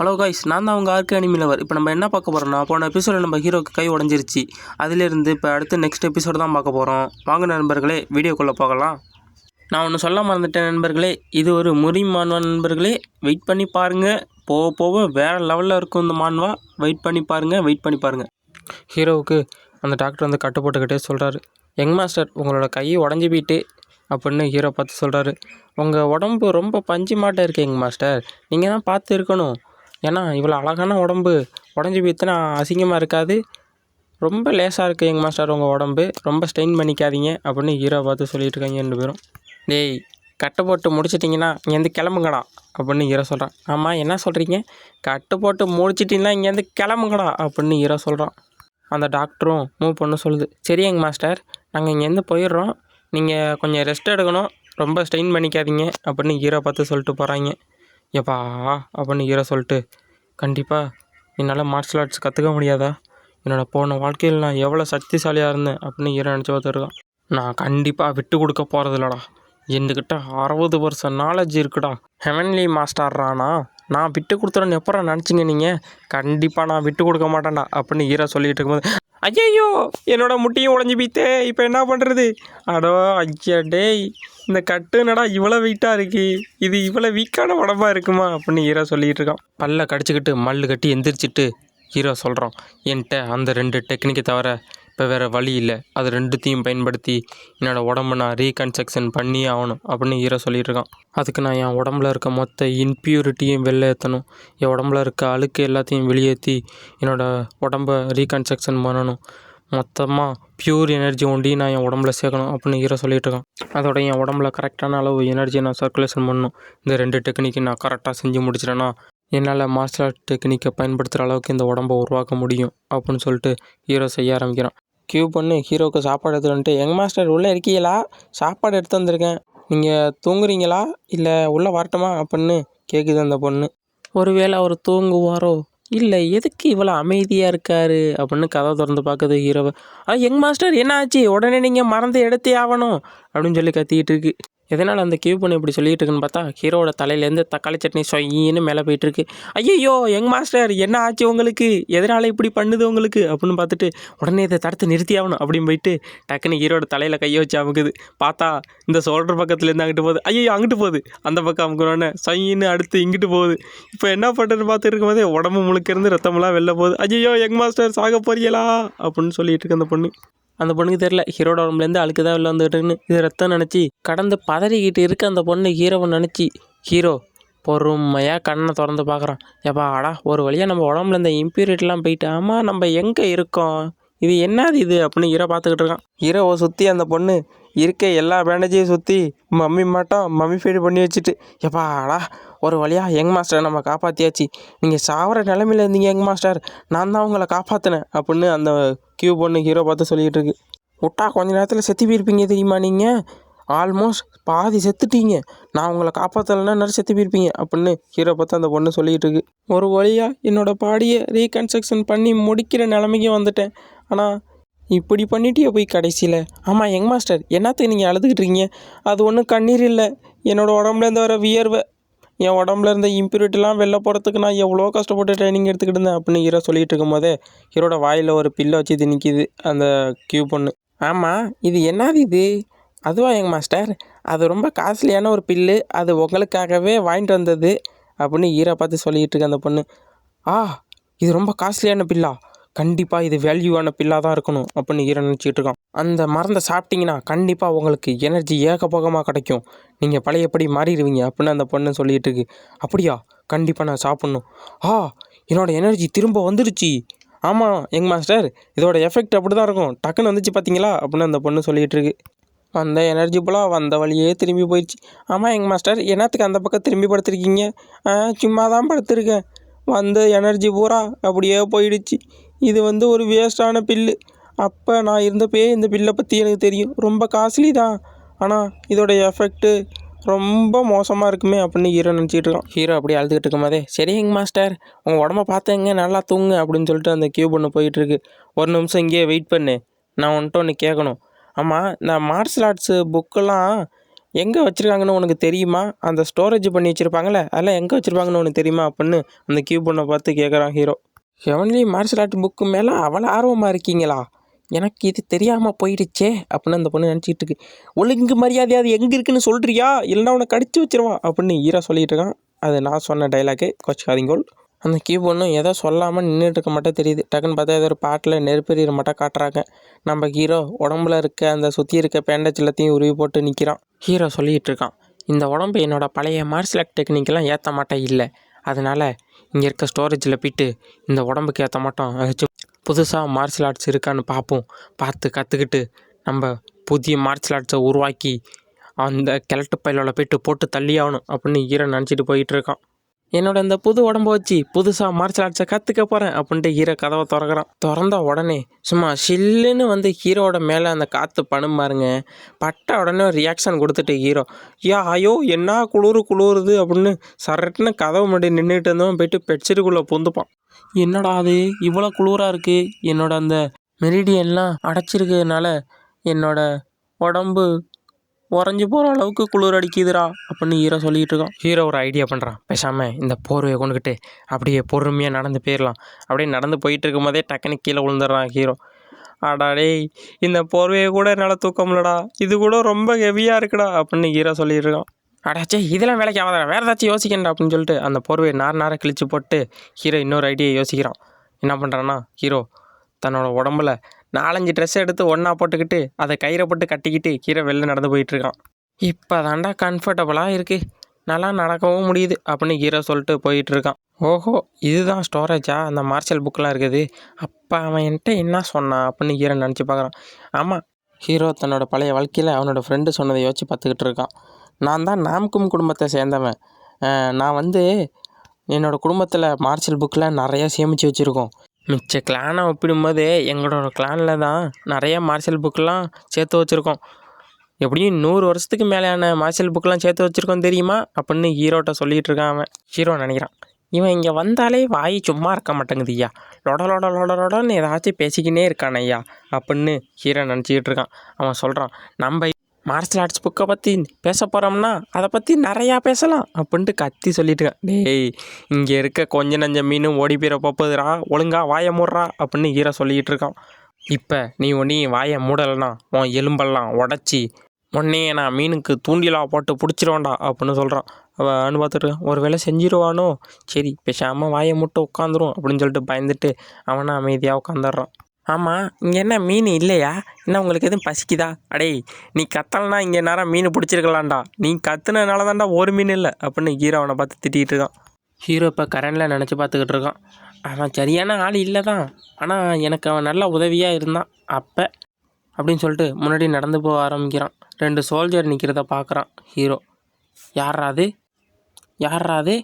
Hello guys நான் தான் அவங்க ஆர்க்கு அனிமிலவர் இப்போ நம்ம என்ன பார்க்க போகிறோம்னா போன எபிசோடில் நம்ம ஹீரோக்கு கை உடஞ்சிருச்சு. அதிலிருந்து இப்போ அடுத்து நெக்ஸ்ட் எபிசோடு தான் பார்க்க போகிறோம் வாங்க நண்பர்களே வீடியோக்குள்ளே போகலாம். நான் ஒன்று சொல்ல மறந்துட்டேன் நண்பர்களே. இது ஒரு முறி மாண்வா நண்பர்களே. வெயிட் பண்ணி பாருங்கள் போக போக வேறு லெவலில் இருக்கும் இந்த மான்வா. வெயிட் பண்ணி பாருங்கள் வெயிட் பண்ணி பாருங்கள் ஹீரோவுக்கு அந்த டாக்டர் வந்து கட்டு போட்டுக்கிட்டே சொல்கிறாரு யங் மாஸ்டர் உங்களோட கை உடஞ்சி போயிட்டு அப்படின்னு ஹீரோ பார்த்து சொல்கிறாரு உங்கள் உடம்பு ரொம்ப பஞ்சு மாட்டை இருக்கு யங் மாஸ்டர் நீங்கள் தான் பார்த்து இருக்கணும். ஏன்னா இவ்வளோ அழகான உடம்பு உடஞ்சி போயிட்டுனா அசிங்கமாக இருக்காது. ரொம்ப லேசாக இருக்குது எங்கள் மாஸ்டர் உங்கள் உடம்பு. ரொம்ப ஸ்ட்ரெயின் பண்ணிக்காதீங்க அப்படின்னு ஹீரோ பார்த்து சொல்லிட்டு இருக்காங்க ரெண்டு பேரும். டேய் கட்டு போட்டு முடிச்சிட்டிங்கன்னா இங்கேருந்து கிளம்புங்கடா அப்படின்னு ஹீரோ சொல்கிறான் ஆமாம் என்ன சொல்கிறீங்க கட்டு போட்டு முடிச்சிட்டிங்கன்னா இங்கேருந்து கிளம்புங்கடா அப்படின்னு ஹீரோ சொல்கிறான் அந்த டாக்டரும் மூவ் பண்ண சொல்லுது. சரி எங்கள் மாஸ்டர் நாங்கள் இங்கேருந்து போயிடுறோம். நீங்கள் கொஞ்சம் ரெஸ்ட் எடுக்கணும். ரொம்ப ஸ்ட்ரெயின் பண்ணிக்காதீங்க அப்படின்னு ஹீரோ பார்த்து சொல்லிட்டு போகிறாங்க எப்பா அப்படின்னு ஹீரோ சொல்லிட்டு கண்டிப்பாக என்னால் மார்ஷல் ஆர்ட்ஸ் கற்றுக்க முடியாதா? என்னோட போன வாழ்க்கையில் நான் எவ்வளோ சக்திசாலியாக இருந்தேன் அப்படின்னு ஹீரோ நினச்சி பார்த்துருக்கான் நான் கண்டிப்பாக விட்டு கொடுக்க போகிறதில்லடா என்கிட்ட அறுபது வருஷம் நாலேஜ் இருக்குடா. ஹெவன்லி மாஸ்டர்றானா நான் விட்டு கொடுத்துறேன்னு எப்போ நினச்சிங்க நீங்கள் கண்டிப்பாக நான் விட்டு கொடுக்க மாட்டேன்டா அப்படின்னு ஹீரோ சொல்லிகிட்டு இருக்கும்போது ஐயையோ என்னோட முட்டியும் உடஞ்சி பீத்தே இப்போ என்ன பண்ணுறது அடோ ஐயா டேய் இந்த கட்டுனடா இவ்வளோ வெயிட்டாக இருக்கு? இது இவ்வளோ வீக்கான உடம்பா இருக்குமா? அப்படின்னு ஹீரோ சொல்லிகிட்டு இருக்கான். பல்ல கடிச்சிக்கிட்டு மல்லு கட்டி எந்திரிச்சிட்டு ஹீரோ சொல்கிறான் என்கிட்ட அந்த ரெண்டு டெக்னிக்கை தவிர இப்போ வேறு வழி இல்லை. அது ரெண்டுத்தையும் பயன்படுத்தி என்னோடய உடம்ப நான் ரீகன்ஸ்ட்ரக்ஷன் பண்ணியே ஆகணும் அப்படின்னு ஹீரோ சொல்லிகிட்ருக்கான் அதுக்கு நான் என் உடம்புல இருக்க மொத்த இன்பியூரிட்டியும் வெளில ஏற்றணும் என் உடம்புல இருக்க அழுக்கு எல்லாத்தையும் வெளியேற்றி என்னோடய உடம்ப ரீகன்ஸ்ட்ரக்ஷன் பண்ணணும். மொத்தமாக பியூர் எனர்ஜி ஒண்டி நான் என் உடம்புல சேர்க்கணும் அப்படின்னு ஹீரோ சொல்லிட்டு இருக்கேன் அதோட என் உடம்புல கரெக்டான அளவு எனர்ஜியை நான் சர்க்குலேஷன் பண்ணணும். இந்த ரெண்டு டெக்னிக்கை நான் கரெக்டாக செஞ்சு முடிச்சிட்டேன்னா என்னால் மார்ஷல் ஆர்ட் டெக்னிக்கை பயன்படுத்துகிற அளவுக்கு இந்த உடம்பை உருவாக்க முடியும் அப்படின்னு சொல்லிட்டு ஹீரோ செய்ய ஆரம்பிக்கிறான். கியூ பண்ணு ஹீரோவுக்கு சாப்பாடு எடுத்துகிட்டு வந்துட்டு எங்கள் மாஸ்டர் உள்ளே இருக்கீங்களா? சாப்பாடு எடுத்து வந்திருக்கேன். நீங்கள் தூங்குறீங்களா? இல்லை உள்ளே வரட்டுமா? அப்படின்னு கேட்குது அந்த பொண்ணு. ஒருவேளை அவர் தூங்குவாரோ? இல்லை எதுக்கு இவ்வளோ அமைதியாக இருக்காரு? அப்படின்னு கதை திறந்து பார்க்குது ஹீரோவை. ஆ யங் மாஸ்டர் என்ன ஆச்சு உடனே நீங்கள் மறந்து எடுத்தே ஆகணும். அப்படின்னு சொல்லி கத்திக்கிட்டு இருக்கு. எதனால் அந்த கியூ பண்ணி இப்படி சொல்லிகிட்டு இருக்குன்னு பார்த்தா ஹீரோட தலையிலேருந்து தக்காளி சட்னி சொயின்னு மேலே போயிட்டுருக்கு ஐயோ யங் மாஸ்டர் என்ன ஆச்சு உங்களுக்கு? எதனால் இப்படி பண்ணுது உங்களுக்கு? அப்படின்னு பார்த்துட்டு உடனே இதை தடுத்து நிறுத்தி ஆகணும் அப்படின்னு போயிட்டு டக்குன்னு ஹீரோட தலையில் கையை வச்சு அமுக்குது. பார்த்தா இந்த சோல்டர் பக்கத்துலேருந்து அங்கிட்டு போகுது. ஐயோ அங்கிட்டு போகுது. அந்த பக்கம் அமுக்குறோன்னே சொயின்னு அடுத்து இங்கிட்டு போகுது. இப்போ என்ன பண்ணுறதுன்னு பார்த்துட்டு இருக்கும்போதே உடம்பு முழுக்க இருந்து ரத்தமெல்லாம் வெளில போகுது. ஐயோ யங் மாஸ்டர் சாக போறீங்களா? அப்படின்னு சொல்லிட்டு இருக்கு அந்த பொண்ணு. அந்த பொண்ணுக்கு தெரியல. ஹீரோட உடம்புலேருந்து அழுக்கு தான் வெளில வந்துகிட்டுன்னு இது ரத்தம் நினச்சி கடந்து பதறிக்கிட்டு இருக்க அந்த பொண்ணு ஹீரோவை நினச்சி ஹீரோ பொறுமையாக கண்ணை திறந்து பார்க்குறான். எப்பா அடா ஒரு வழியாக நம்ம உடம்புல இந்த இம்ப்யூரிட்டிலாம் போயிட்டு ஆமாம் நம்ம எங்கே இருக்கோம்? இது என்னது இது? அப்படின்னு ஹீரோ பார்த்துக்கிட்டு இருக்கான். ஹீரோவை சுற்றி அந்த பொண்ணு இருக்க எல்லா பேண்டேஜையும் சுற்றி மம்மி மட்டும் மம்மி ஃபீடு பண்ணி வச்சுட்டு எப்பா அடா ஒரு வழியாக யங் மாஸ்டரை நம்ம காப்பாற்றியாச்சு நீங்கள் சாவர நிலமையில இருந்தீங்க யங் மாஸ்டர் நான் தான் உங்களை காப்பாற்றினேன் அப்படின்னு அந்த கியூ பொண்ணு ஹீரோ பார்த்து சொல்லிகிட்டு இருக்கு. விட்டா கொஞ்ச நேரத்தில் செத்து போயிருப்பீங்க தெரியுமா நீங்கள் ஆல்மோஸ்ட் பாதி செத்துட்டீங்க. நான் உங்களை காப்பாற்றலைன்னா நிறைய செத்து போயிருப்பீங்க அப்படின்னு ஹீரோ பார்த்து அந்த பொண்ணு சொல்லிகிட்டு இருக்கு. ஒரு வழியாக என்னோடய பாடியை ரீகன்ஸ்ட்ரக்ஷன் பண்ணி முடிக்கிற நிலமைக்கு வந்துட்டேன். ஆனால் இப்படி பண்ணிட்டியே போய் கடைசியில். ஆமாம் யங் மாஸ்டர் என்னத்துக்கு நீங்கள் அழுதுகிட்டு இருக்கீங்க? அது ஒன்றும் கண்ணீர் இல்லை. என்னோடய உடம்புலேருந்து வர வியர்வை என் உடம்புல இருந்த இம்ப்யூரிட்டிலாம் வெளில போகிறதுக்கு நான் எவ்வளோ கஷ்டப்பட்டு ட்ரைனிங் எடுத்துக்கிட்டு இருந்தேன் அப்படின்னு ஹீரோ சொல்லிகிட்டு இருக்கும்போதே ஹீரோட வாயில் ஒரு பில்லை வச்சு இது நிற்கிது அந்த கியூ பொண்ணு. ஆமாம் இது என்னது இது? அதுவா எங்க மாஸ்டர் அது ரொம்ப காஸ்ட்லியான ஒரு பில்லு அது உங்களுக்காகவே வாங்கிட்டு வந்தது அப்படின்னு ஹீரோ பார்த்து சொல்லிகிட்டு இருக்கு அந்த பொண்ணு. ஆ இது ரொம்ப காஸ்ட்லியான பில்லா கண்டிப்பாக இது வேல்யூவான பில்லாக தான் இருக்கணும் அப்படின்னு ஹீரோ நினச்சிட்டு இருக்கான். அந்த மருந்தை சாப்பிட்டீங்கன்னா கண்டிப்பாக உங்களுக்கு எனர்ஜி ஏகபோகமாக கிடைக்கும். நீங்கள் பழையபடி மாறிடுவீங்க அப்படின்னு அந்த பொண்ணு சொல்லிகிட்டு இருக்கு. அப்படியா? கண்டிப்பாக நான் சாப்பிட்ணும். ஆ என்னோடய எனர்ஜி திரும்ப வந்துடுச்சு. ஆமாம் எங் மாஸ்டர் இதோட எஃபெக்ட் அப்படி தான் இருக்கும். டக்குன்னு வந்துச்சு பார்த்தீங்களா அப்படின்னு அந்த பொண்ணு சொல்லிகிட்டு இருக்கு. வந்த எனர்ஜி போலாம் வந்த வழியே திரும்பி போயிடுச்சு ஆமாம் எங்கள் மாஸ்டர் என்னத்துக்கு அந்த பக்கம் திரும்பி படுத்துருக்கீங்க? சும்மா தான் படுத்துருக்கேன். வந்த எனர்ஜி பூரா அப்படியே போயிடுச்சு. இது வந்து ஒரு வேஸ்டான பில்லு அப்போ நான் இருந்தப்பயே இந்த பில்லை பற்றி எனக்கு தெரியும். ரொம்ப காஸ்ட்லி தான் ஆனால் இதோட எஃபெக்ட்டு ரொம்ப மோசமாக இருக்குமே அப்படின்னு ஹீரோ நினச்சிட்டு இருக்கான். ஹீரோ அப்படியே அழுதுகிட்டு இருக்கும்போதே சரிங்க சரி எங்க மாஸ்டர் உங்கள் உடம்ப பார்த்தேங்க நல்லா தூங்கு அப்படின்னு சொல்லிட்டு அந்த கியூப் ஒன்று போயிட்டுருக்கு ஒரு நிமிஷம் இங்கேயே வெயிட் பண்ணு. நான் வந்துட்டு ஒன்று கேட்கணும் ஆமாம் இந்த மார்ஷல் ஆர்ட்ஸு புக்கெல்லாம் எங்கே வச்சுருக்காங்கன்னு உனக்கு தெரியுமா? அந்த ஸ்டோரேஜ் பண்ணி வச்சுருப்பாங்களே அதெல்லாம் எங்கே வச்சுருப்பாங்கன்னு உனக்கு தெரியுமா? அப்படின்னு அந்த கியூ பொண்ணை பார்த்து கேட்குறான் hero. Heavenly martial art book மேலே அவ்வளோ ஆர்வமாக இருக்கீங்களா? எனக்கு இது தெரியாமல் போயிடுச்சே அப்படின்னு அந்த பொண்ணு நினச்சிட்டு இருக்கு. ஒழுங்கு மரியாதையாவது எங்கே இருக்குன்னு சொல்கிறியா இல்லைன்னா உன்னை கடிச்சு வச்சிருவான் அப்படின்னு ஹீரோ சொல்லிட்டு இருக்கான். அது நான் சொன்ன டைலாக்கே கொச்சிக்காதீங்கோல் அந்த கீபோர்டும் எதோ ஏதோ சொல்லாமல் நின்றுட்டு இருக்க மாட்டே தெரியுது. டக்குன்னு பார்த்தா ஏதோ ஒரு பாட்டில் நெருப்பெறிகிற மட்டும் காட்டுறாங்க. நம்ம ஹீரோ உடம்புல இருக்க அந்த சுற்றி இருக்க பேண்டேஜ் எல்லாத்தையும் உருவி போட்டு நிற்கிறான் ஹீரோ சொல்லிகிட்டு இருக்கான். இந்த உடம்பு என்னோட பழைய மார்ஷல் ஆர்ட் டெக்னிக்கெல்லாம் ஏற்ற மாட்டேன் இல்லை. அதனால் இங்கே இருக்க ஸ்டோரேஜில் போயிட்டு இந்த உடம்புக்கு ஏற்ற மாட்டோம். புதுசாக மார்ஷல் ஆர்ட்ஸ் இருக்கான்னு பார்ப்போம் பார்த்து கற்றுக்கிட்டு நம்ம புதிய மார்ஷல் ஆர்ட்ஸை உருவாக்கி அந்த கிழட்டு பயிலோட போயிட்டு போட்டு தள்ளி ஆகணும் அப்படின்னு ஹீரோ நினச்சிட்டு போயிட்டு இருக்கான். என்னோட இந்த புது உடம்ப வச்சு புதுசாக மார்ஷல் ஆர்ட்ஸை கற்றுக்க போகிறேன் அப்படின்ட்டு ஹீரோ கதவை திறக்கிறான். திறந்த உடனே சும்மா ஷில்லுன்னு வந்து ஹீரோவோட மேலே அந்த காற்று பணும் பாருங்க. பட்ட உடனே ரியாக்ஷன் கொடுத்துட்டு ஹீரோ யா ஐயோ என்ன குளிரு குளிருது? அப்படின்னு சரட்டுன்னு கதவு முன்னாடி நின்றுட்டு இருந்தவன் போயிட்டு பெட்ஷீட்டுக்குள்ளே பொந்துப்பான் என்னடா அது? இவ்வளோ குளிராக இருக்குது என்னோட அந்த மெரிடியன்லாம் அடைச்சிருக்கிறதுனால என்னோட உடம்பு உறைஞ்சி போகிற அளவுக்கு குளிர் அடிக்குதுடா அப்படின்னு ஹீரோ சொல்லிகிட்டு இருக்கான். ஹீரோ ஒரு ஐடியா பண்ணுறான் பேசாமல் இந்த போர்வையை கொண்டுக்கிட்டு அப்படியே பொறுமையாக நடந்து போயிடலாம் அப்படியே நடந்து போயிட்டு இருக்கும் போதே டக்குன்னு கீழே விழுந்துடுறான் ஹீரோ. அடா டேய் இந்த போர்வையை கூட என்னால் தூக்க முடியலடா. இது கூட ரொம்ப ஹெவியாக இருக்குடா அப்படின்னு ஹீரோ சொல்லிட்டு இருக்கான். அடாச்சே இதெல்லாம் வேலைக்கு ஆகாதா வேறு ஏதாச்சும் யோசிக்கண்டா அப்படின்னு சொல்லிட்டு அந்த போர்வையை நார் நார கிழிச்சு போட்டு ஹீரோ இன்னொரு ஐடியா யோசிக்கிறான். என்ன பண்ணுறான்னா ஹீரோ தன்னோட உடம்புல நாலஞ்சு ட்ரெஸ் எடுத்து ஒன்றா போட்டுக்கிட்டு அதை கயிறை போட்டு கட்டிக்கிட்டு கீரை வெளில நடந்து போயிட்டுருக்கான் இப்போ தாண்டா கம்ஃபர்டபுளாக இருக்குது நல்லா நடக்கவும் முடியுது அப்படின்னு ஹீரோ சொல்லிட்டு போயிட்டுருக்கான் ஓஹோ இதுதான் ஸ்டோரேஜா அந்த மார்ஷல் புக்கெலாம் இருக்குது. அப்போ அவன் என்கிட்ட என்ன சொன்னான் அப்படின்னு ஹீரோ நினச்சி பார்க்குறான். ஆமாம் ஹீரோ தன்னோட பழைய வாழ்க்கையில் அவனோட ஃப்ரெண்டு சொன்னதை யோசிச்சு பார்த்துக்கிட்டு இருக்கான். நான் தான் நாம்கும் குடும்பத்தை சேர்ந்தவன். நான் வந்து என்னோடய குடும்பத்தில் மார்ஷல் புக்கில் நிறையா சேமித்து வச்சுருக்கோம். மிச்ச கிளானை ஒப்பிடும்போது எங்களோட கிளானில் தான் நிறையா மார்ஷல் புக்கெலாம் சேர்த்து வச்சுருக்கோம். எப்படியும் நூறு வருஷத்துக்கு மேலேயான மார்ஷல் புக்கெலாம் சேர்த்து வச்சுருக்கோம் தெரியுமா? அப்படின்னு ஹீரோட்ட சொல்லிகிட்டு இருக்கான் அவன். ஹீரோ நினைக்கிறான். இவன் இங்கே வந்தாலே வாய் சும்மா இருக்க மாட்டேங்குது ஐயா. லொட லொட லொட லொடன்னு ஏதாச்சும் பேசிக்கினே இருக்கான் ஐயா அப்படின்னு ஹீரோ நினச்சிக்கிட்டு இருக்கான். அவன் சொல்கிறான் நம்ம மார்ஷல் ஆர்ட்ஸ் புக்கை பற்றி பேச போகிறோம்னா அதை பற்றி நிறையா பேசலாம் அப்படின்ட்டு கத்தி சொல்லிட்டு இருக்கான் டேய் இங்கே இருக்க கொஞ்ச நஞ்ச மீனும் ஓடி போயிட போகுதுடா. ஒழுங்கா வாயை மூடுறா அப்படின்னு ஹீரோ சொல்லிக்கிட்டு இருக்கான் இப்போ நீ ஒன்றையும் வாயை மூடலைனா உன் எலும்பெல்லாம் உடச்சி உன்னையே நான் மீனுக்கு தூண்டிலாக போட்டு பிடிச்சிருவேன்டா அப்படின்னு சொல்கிறான் அவன் பார்த்துட்டு ஒரு வேளை செஞ்சிருவானோ? சரி பேசாமல் வாயை முட்டை உட்காந்துரும் அப்படின்னு சொல்லிட்டு பயந்துட்டு அவனை அமைதியாக உட்காந்துடுறான். ஆமாம் இங்கே என்ன மீன் இல்லையா? என்ன உங்களுக்கு எதுவும் பசிக்குதா? அடேய் நீ கத்தலைனா இங்கே நேரம் மீன் பிடிச்சிருக்கலாம்டா. நீ கத்துனதுனால தான்டா ஒரு மீன் இல்லை அப்படின்னு ஹீரோ அவனை பார்த்து திட்டிகிட்டு இருக்கான். ஹீரோ இப்போ கரண்டில் நினச்சி பார்த்துக்கிட்டு இருக்கான். அவன் சரியான ஆள் இல்லை தான் ஆனால் எனக்கு அவன் நல்ல உதவியாக இருந்தான். அப்போ அப்படின்னு சொல்லிட்டு முன்னாடி நடந்து போக ஆரம்பிக்கிறான். ரெண்டு சோல்ஜர் நிற்கிறத பார்க்குறான் ஹீரோ. யாரா அது? யாரா அது?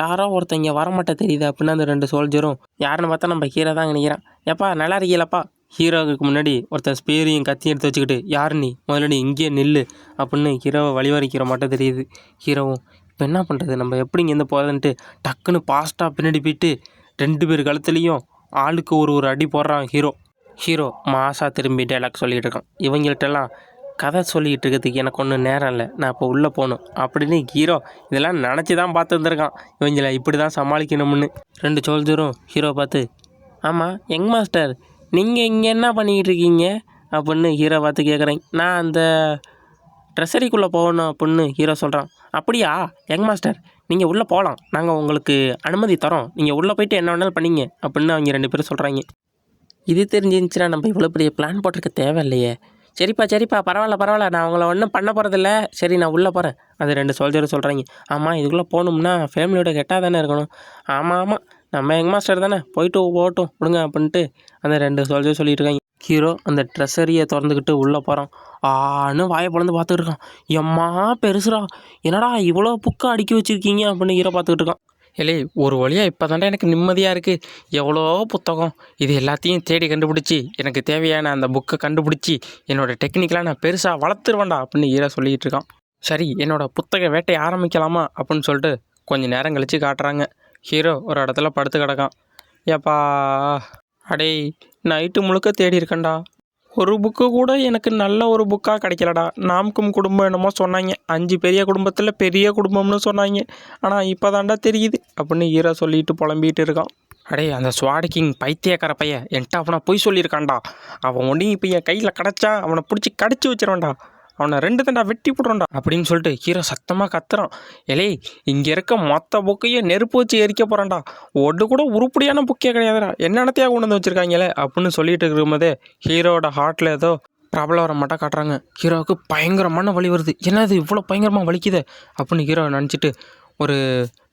யாரோ ஒருத்தன் இங்கே வரமாட்ட தெரியுது அப்படின்னு அந்த ரெண்டு சோல்ஜரும் யாருன்னு பார்த்தா நம்ம ஹீரோ தான் நினைக்கிறான். எப்பா நல்லா இருக்கீங்களப்பா ஹீரோவுக்கு முன்னாடி ஒருத்தன் ஸ்பேரையும் கத்தியும் எடுத்து வச்சுக்கிட்டு யார் நீ? முதல்ல நீ இங்கேயே நில்லு. அப்படின்னு ஹீரோவை வழிவரைக்கிற மட்டும் தெரியுது. ஹீரோவும் இப்போ என்ன பண்ணுறது நம்ம எப்படி இங்கேருந்து போகிறதுன்ட்டு டக்குன்னு பாஸ்ட்டாக பின்னாடி போயிட்டு ரெண்டு பேர் கழுத்துலேயும் ஆளுக்கு ஒரு ஒரு அடி போடுறான் ஹீரோ ஹீரோ மாசாக திரும்பி டைலாக் சொல்லிகிட்டு இருக்கான். இவங்கள்ட்டெல்லாம் கதை சொல்லிக்கிட்டு இருக்கிறதுக்கு எனக்கு ஒன்றும் நேரம் இல்லை. நான் இப்போ உள்ளே போகணும். அப்படின்னு ஹீரோ இதெல்லாம் நினச்சி தான் பார்த்துருந்துருக்கான் இவங்களை இப்படி தான் சமாளிக்கணும்னு. ரெண்டு சோல்ஜரும் ஹீரோ பார்த்து ஆமாம் யங் மாஸ்டர் நீங்கள் இங்கே என்ன பண்ணிக்கிட்டு இருக்கீங்க அப்படின்னு ஹீரோ பார்த்து கேட்குறேன். நான் அந்த ட்ரெஸரிக்குள்ளே போகணும் அப்படின்னு ஹீரோ சொல்கிறான். அப்படியா யங் மாஸ்டர் நீங்கள் உள்ளே போகலாம். நாங்கள் உங்களுக்கு அனுமதி தரோம். நீங்கள் உள்ளே போயிட்டு என்ன வேணாலும் பண்ணீங்க அப்படின்னு அவங்க ரெண்டு பேரும் சொல்கிறாங்க. இது தெரிஞ்சிருந்துச்சுன்னா நம்ம இவ்வளோ பெரிய பிளான் போட்டிருக்க தேவையில்லையே. சரிப்பா சரிப்பா பரவாயில்ல பரவாயில்ல. நான் அவங்கள ஒன்றும் பண்ண போகிறதில்ல சரி நான் உள்ளே போகிறேன் அது ரெண்டு சோல்ஜரும் சொல்கிறாங்க ஆமாம் இதுக்குள்ளே போகணும்னா ஃபேமிலியோட கெட்டால் தானே இருக்கணும். ஆமாம் ஆமாம் நம்ம எங்கள் மாஸ்டர் தானே. போயிட்டு போகட்டும் விடுங்க அப்படின்ட்டு அந்த ரெண்டு சோல்ஜர் சொல்லிட்டு இருக்காங்க. ஹீரோ அந்த ட்ரெஸ்ஸரியை திறந்துக்கிட்டு உள்ளே போகிறான் ஆன்னு வாயை பிளந்து பார்த்துக்கிட்டு இருக்கான். எம்மா பெருசுடா. என்னடா இவ்வளோ புக்கை அடுக்கி வச்சுருக்கீங்க அப்படின்னு ஹீரோ பார்த்துக்கிட்டு இருக்கான். இல்லை ஒரு வழியாக இப்போ தாண்டா எனக்கு நிம்மதியாக இருக்குது எவ்வளோ புத்தகம். இது எல்லாத்தையும் தேடி கண்டுபிடிச்சி எனக்கு தேவையான அந்த புக்கை கண்டுபிடிச்சி என்னோடய டெக்னிக்கலாக நான் பெருசாக வளர்த்துருவேன்டா அப்படின்னு ஹீரோ சொல்லிகிட்டு இருக்கான் சரி என்னோடய புத்தக வேட்டையை ஆரம்பிக்கலாமா அப்படின்னு சொல்லிட்டு கொஞ்சம் நேரம் கழித்து காட்டுறாங்க. ஹீரோ ஒரு இடத்துல படுத்து கிடக்கான். ஏப்பா அடேய் நைட்டு முழுக்க தேடி இருக்கேன்டா. ஒரு புக்கு கூட எனக்கு நல்ல ஒரு புக்காக கிடைக்கலடா. நாம்கும் குடும்பம் என்னமோ சொன்னாங்க. அஞ்சு பெரிய குடும்பத்தில் பெரிய குடும்பம்னு சொன்னாங்க. ஆனால் இப்போ தாண்டா தெரியுது அப்படின்னு ஈரா சொல்லிட்டு புலம்பிட்டு இருக்கான். அடே அந்த ஸ்வாடகிங் பைத்தியக்கார பையன் என்கிட்ட அவனை பொய் சொல்லியிருக்கான்டா. அவன் ஒன்றையும் இப்போ என் கையில் கிடச்சா அவனை பிடிச்சி கடிச்சு வச்சிருவான்டா. அவனை ரெண்டு தண்டா வெட்டி போடுறான்டா அப்படின்னு சொல்லிட்டு ஹீரோ சத்தமாக கத்துறான். எலே இங்கே இருக்க மொத்த புக்கையும் நெருப்பு வச்சு எரிக்க போகிறான்டா ஒன்று கூட உருப்படியான புக்கே கிடையாதுடா. என்னென்னத்தையாக கொண்டு வந்து வச்சுருக்காங்களே? அப்படின்னு சொல்லிட்டு இருக்கும்போதே ஹீரோட ஹார்ட்டில் ஏதோ ப்ராப்ளம் வர மாட்டா காட்டுறாங்க. ஹீரோவுக்கு பயங்கரமான வலி வருது. என்னது இவ்வளோ பயங்கரமாக வலிக்குதே? அப்படின்னு ஹீரோ நினச்சிட்டு ஒரு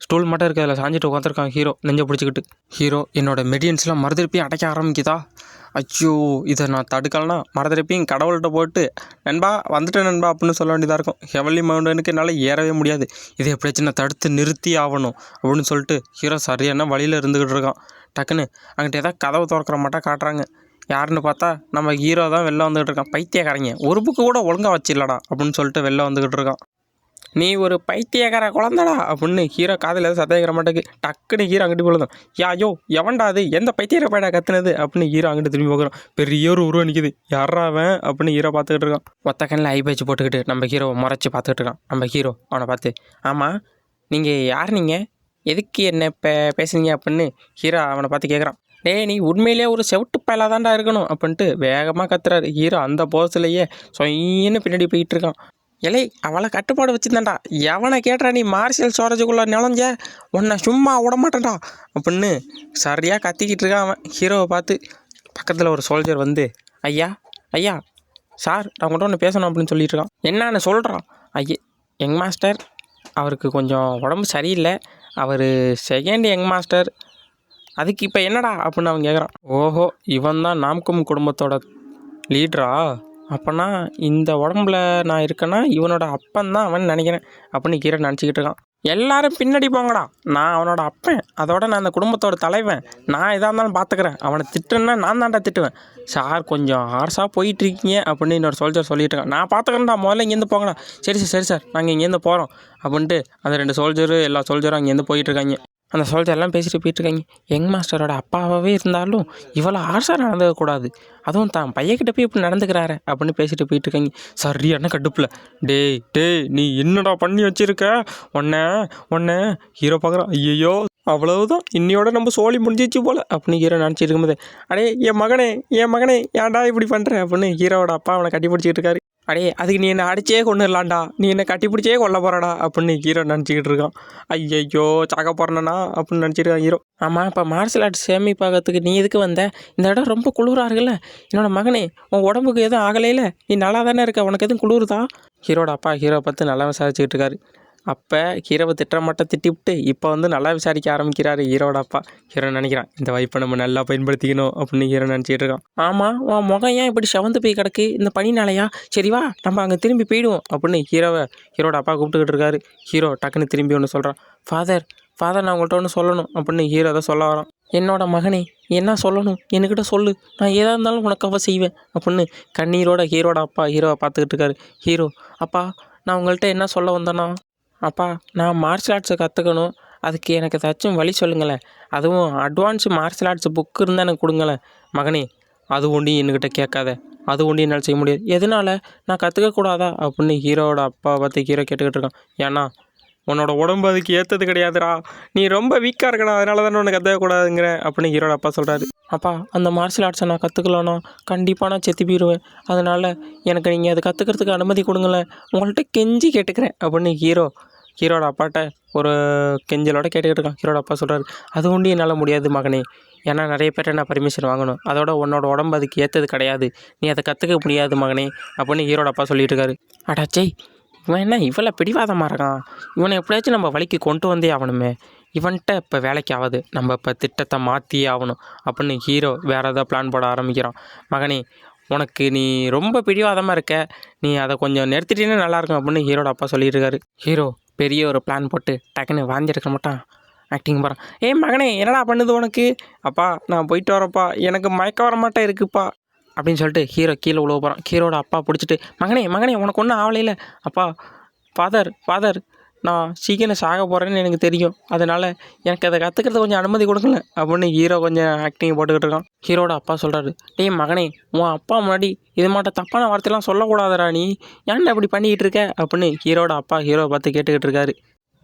ஸ்டூல் மட்டும் இருக்குது அதில் சாஞ்சிட்டு உட்காந்துருக்கான் ஹீரோ நெஞ்சை பிடிச்சிக்கிட்டு. ஹீரோ என்னோட மெடியன்ஸ்லாம் மறுதிருப்பி அடைக்க ஆரம்பிக்குதா? ஐயோ இதை நான் தடுக்கலைன்னா மறுதிருப்பியும் கடவுள்கிட்ட போட்டு நண்பா வந்துட்டேன் நண்பா அப்படின்னு சொல்ல வேண்டியதாக இருக்கும். ஹெவன்லி மவுண்டனுக்கு என்னால் ஏறவே முடியாது. இதை எப்படியாச்சும் நான் தடுத்து நிறுத்தி ஆகணும் அப்படின்னு சொல்லிட்டு ஹீரோ சரியான வழியில் இருந்துக்கிட்டு இருக்கான். டக்குன்னு அங்கிட்ட ஏதாவது கதவை திறக்கிற மாட்டா காட்டுறாங்க. யாருன்னு பார்த்தா நம்ம ஹீரோ தான் வெளில வந்துக்கிட்டு இருக்கான். பைத்தியக்காரங்க. ஒரு புக்கு கூட ஒழுங்காக வச்சிடலடா அப்படின்னு சொல்லிட்டு வெளில வந்துக்கிட்டு இருக்கான். நீ ஒரு பைத்தியக்கார குழந்தடா அப்படின்னு ஹீரோ காதில் எதாவது சத்தம் மாட்டேக்கு டக்குன்னு ஹீரோ அங்கிட்டு போலதான். யாயோ எவன்டா அது? எந்த பைத்தியக்கார பையடா கத்துனது? அப்படின்னு ஹீரோ அங்கிட்டு திரும்பி பார்க்குறோம் பெரிய ஒரு உருவம் நிற்கிது யாராவன் அப்படின்னு ஹீரோ பார்த்துக்கிட்டு இருக்கான். ஒத்த கண்ணில் ஐ பேச்சு போட்டுக்கிட்டு நம்ம ஹீரோவை முறைச்சி பார்த்துக்கிட்டு இருக்கான். நம்ம ஹீரோ அவனை பார்த்து ஆமாம் நீங்கள் யார் நீங்கள் எதுக்கு என்ன இப்போ பேசுனீங்க? அப்படின்னு ஹீரோ அவனை பார்த்து கேட்குறான். டேய் நீ உண்மையிலேயே ஒரு செவிட்டு பயலாக தான்டா இருக்கணும். அப்படின்ட்டு வேகமாக கத்துறாரு. ஹீரோ அந்த போஸ்லேயே சொயின்னு பின்னாடி போயிட்டு இருக்கான். இலை அவளை கட்டுப்பாடு வச்சுருந்தாண்டா எவனை கேட்டா நீ மார்ஷியல் ஸ்டோரேஜுக்குள்ளே நுழைஞ்ச? உன்னை சும்மா விட மாட்டேன்டா. அப்படின்னு சரியாக கத்திக்கிட்டு இருக்கான் அவன். ஹீரோவை பார்த்து பக்கத்தில் ஒரு சோல்ஜர் வந்து ஐயா ஐயா சார் நான் உங்கள்கிட்ட ஒன்று பேசணும் அப்படின்னு சொல்லிட்டு இருக்கான். என்னன்னு சொல்கிறான் ஐயே யங் மாஸ்டர் அவருக்கு கொஞ்சம் உடம்பு சரியில்லை. அவர் செகண்ட் யங் மாஸ்டர் அதுக்கு இப்போ என்னடா? அப்படின்னு அவன் கேட்குறான் ஓஹோ இவன் தான் நாம்கும் குடும்பத்தோட லீடரா அப்போனா இந்த உடம்புல நான் இருக்கேன்னா இவனோட அப்பன் தான் அவன் நினைக்கிறேன் அப்படின்னு கீரை நினச்சிக்கிட்டு இருக்கான். எல்லாரும் பின்னாடி போங்கடா. நான் அவனோட அப்பன். அதோட நான் அந்த குடும்பத்தோட தலைவன். நான் எதாக இருந்தாலும் பார்த்துக்கிறேன் அவனை திட்டுன்னா நான் தான்டா திட்டுவேன். சார் கொஞ்சம் ஹார்ஸாக போயிட்டு இருக்கீங்க அப்படின்னு இன்னொரு சோல்ஜர் சொல்லிட்டு இருக்கான். நான் பார்த்துக்கிறேன்டா முதல்ல இங்கேருந்து போங்கடா. சரி சார் சரி சார். நாங்கள் இங்கேருந்து போகிறோம் அப்படின்ட்டு அந்த ரெண்டு சோல்ஜரு எல்லா சோல்ஜரும் அங்கேருந்து போயிட்டு இருக்காங்க. அந்த சோல்ஜர்லாம் பேசிட்டு போயிட்டுருக்காங்க யங் மாஸ்டரோட அப்பாவாகவே இருந்தாலும் இவ்வளோ ஆர்ஸாக நடந்துக்கக்கூடாது அதுவும் தான் பையன்கிட்ட போய் இப்படி நடந்துக்கிறாரு அப்படின்னு பேசிட்டு போயிட்டுருக்காங்க சரியான கடுப்பில்? டேய் டேய் நீ என்னடா பண்ணி வச்சிருக்க? உன்னை உன்னை ஹீரோ பார்க்குறான். ஐயோ அவ்வளவுதான். இன்னையோட நம்ம சோழி முடிஞ்சிச்சு போல அப்படின்னு ஹீரோ நினச்சிட்டு இருக்கும்போது அடே என் மகனே என் மகனே ஏன்டா இப்படி பண்ணுற அப்படின்னு ஹீரோவோட அப்பா அவனை கட்டி பிடிச்சிட்டு இருக்காரு. அடே அதுக்கு நீ என்னை அடிச்சே கொண்டுடலாம்டா நீ என்னை கட்டி பிடிச்சே கொல்ல போறடா அப்படின்னு ஹீரோ நினச்சிக்கிட்டு இருக்கான். ஐயையோ சாக போறேனா அப்படின்னு நினச்சிருக்கான் ஹீரோ. ஆமாம் இப்போ மார்ஷல் ஆர்ட்ஸ் சேமிப்பாகிறதுக்கு நீ எதுக்கு வந்த? இந்த இடம் ரொம்ப குளிராக இருக்குல்ல என்னோட மகனே உன் உடம்புக்கு எதுவும் ஆகலையில? நீ நல்லா தானே இருக்க? உனக்கு எதுவும் குளிருதா? ஹீரோட அப்பா ஹீரோ பார்த்து நல்லா விசாரிச்சுக்கிட்டு இருக்காரு. அப்போ ஹீரோவை திட்ட மட்டும் திட்டிவிட்டு இப்போ வந்து நல்லா விசாரிக்க ஆரம்பிக்கிறாரு ஹீரோட அப்பா. ஹீரோ நினைக்கிறான் இந்த வாய்ப்பை நம்ம நல்லா பயன்படுத்திக்கணும் அப்படின்னு ஹீரோ நினச்சிட்டு இருக்கான். ஆமாம் உன் முகம் ஏன் இப்படி செவந்து போய் கிடக்கு? இந்த பனினாலையா சரி வா நம்ம அங்கே திரும்பி போயிடுவோம் அப்படின்னு ஹீரோவை ஹீரோட அப்பா கூப்பிட்டுக்கிட்டு இருக்காரு. ஹீரோ டக்குன்னு திரும்பி ஒன்று சொல்கிறான் ஃபாதர் ஃபாதர் நான் உங்கள்கிட்ட ஒன்று சொல்லணும் அப்படின்னு ஹீரோ தான் சொல்ல வரான். என்னோட மகனே என்ன சொல்லணும்? என்கிட்ட சொல்லு. நான் எதாக இருந்தாலும் உனக்காக செய்வேன் அப்படின்னு கண்ணீரோட ஹீரோட அப்பா ஹீரோவை பார்த்துக்கிட்டு இருக்காரு. ஹீரோ அப்பா நான் உங்கள்கிட்ட என்ன சொல்ல வந்தேன்னா அப்பா நான் மார்ஷல் ஆர்ட்ஸை கற்றுக்கணும் அதுக்கு எனக்கு ஏதாச்சும் வழி சொல்லுங்களேன். அதுவும் அட்வான்ஸ் மார்ஷல் ஆர்ட்ஸ் புக்கு இருந்தால் எனக்கு கொடுங்களேன். மகனே அது ஒன்றையும் என்கிட்ட கேட்காத. அது ஒன்றையும் என்னால் செய்ய முடியாது. எதனால்? நான் கற்றுக்கக்கூடாதா அப்படின்னு ஹீரோவோட அப்பா பார்த்து ஹீரோ கேட்டுக்கிட்டு இருக்கான். ஏன்னா உன்னோட உடம்பு அதுக்கு ஏற்றது கிடையாதுடா. நீ ரொம்ப வீக்காக இருக்கடா அதனால தானே உனக்கு கற்றுக்கக்கூடாதுங்கிற அப்படின்னு ஹீரோட அப்பா சொல்கிறாரு அப்பா அந்த மார்ஷல் ஆர்ட்ஸை நான் கற்றுக்கலன்னா கண்டிப்பாக நான் செத்து போயிடுவேன் அதனால் எனக்கு நீங்கள் அதை கற்றுக்கிறதுக்கு அனுமதி கொடுங்களேன். உங்கள்கிட்ட கெஞ்சி கேட்டுக்கிறேன் அப்படின்னு ஹீரோ ஹீரோட அப்பாட்ட ஒரு கெஞ்சலோட கேட்டுக்கிட்டு இருக்கான். ஹீரோட அப்பா சொல்கிறாரு அது ஒன்றும் என்னால் முடியாது மகனே. ஏன்னா நிறைய பேர்ட்ட நான் பர்மிஷன் வாங்கணும். அதோட உன்னோட உடம்பு அதுக்கு ஏற்றது கிடையாது. நீ அதை கற்றுக்க முடியாது மகனே. அப்படின்னு ஹீரோட அப்பா சொல்லிட்டு இருக்காரு. அடாச்சே இவன் என்ன இவ்வளோ பிடிவாதமாக இருக்கான்? இவனை எப்படியாச்சும் நம்ம வழிக்கு கொண்டு வந்தே ஆகணுமே. இவன்கிட்ட இப்போ வேலைக்கு ஆகாது நம்ம இப்போ திட்டத்தை மாற்றியே ஆகணும் அப்படின்னு ஹீரோ வேறு ஏதாவது பிளான் போட ஆரம்பிக்கிறான். மகனே உனக்கு நீ ரொம்ப பிடிவாதமாக இருக்க. நீ அதை கொஞ்சம் நிறுத்திட்டீங்கன்னா நல்லாயிருக்கும் அப்படின்னு ஹீரோட அப்பா சொல்லியிருக்காரு ஹீரோ பெரிய ஒரு பிளான் போட்டு டக்குன்னு வாந்திருக்க மாட்டான். ஆக்டிங் போகிறான் ஏய் மகனே என்னடா பண்ணுது உனக்கு? அப்பா நான் போயிட்டு வரப்பா எனக்கு மயக்க வர மாட்டேன் இருக்குப்பா. அப்படின்னு சொல்லிட்டு ஹீரோ கீழே உழுவ போகிறான் ஹீரோட அப்பா பிடிச்சிட்டு மகனே மகனே உனக்கு ஒன்றும் ஆவலையில்? அப்பா ஃபாதர் ஃபாதர் நான் சீக்கிரம் சாக போகிறேன்னு எனக்கு தெரியும். அதனால் எனக்கு அதை கற்றுக்கிறது கொஞ்சம் அனுமதி கொடுக்கல அப்படின்னு ஹீரோ கொஞ்சம் ஆக்டிங் போட்டுக்கிட்டு இருக்கான். ஹீரோட அப்பா சொல்கிறாரு டேய் மகனே உன் அப்பா முன்னாடி இது மாட்ட தப்பான வார்த்தையெல்லாம் சொல்லக்கூடாதுடா நீ. ஏன்டா இப்படி பண்ணிக்கிட்டு இருக்க? அப்படின்னு ஹீரோட அப்பா ஹீரோ பார்த்து கேட்டுக்கிட்டு இருக்காரு.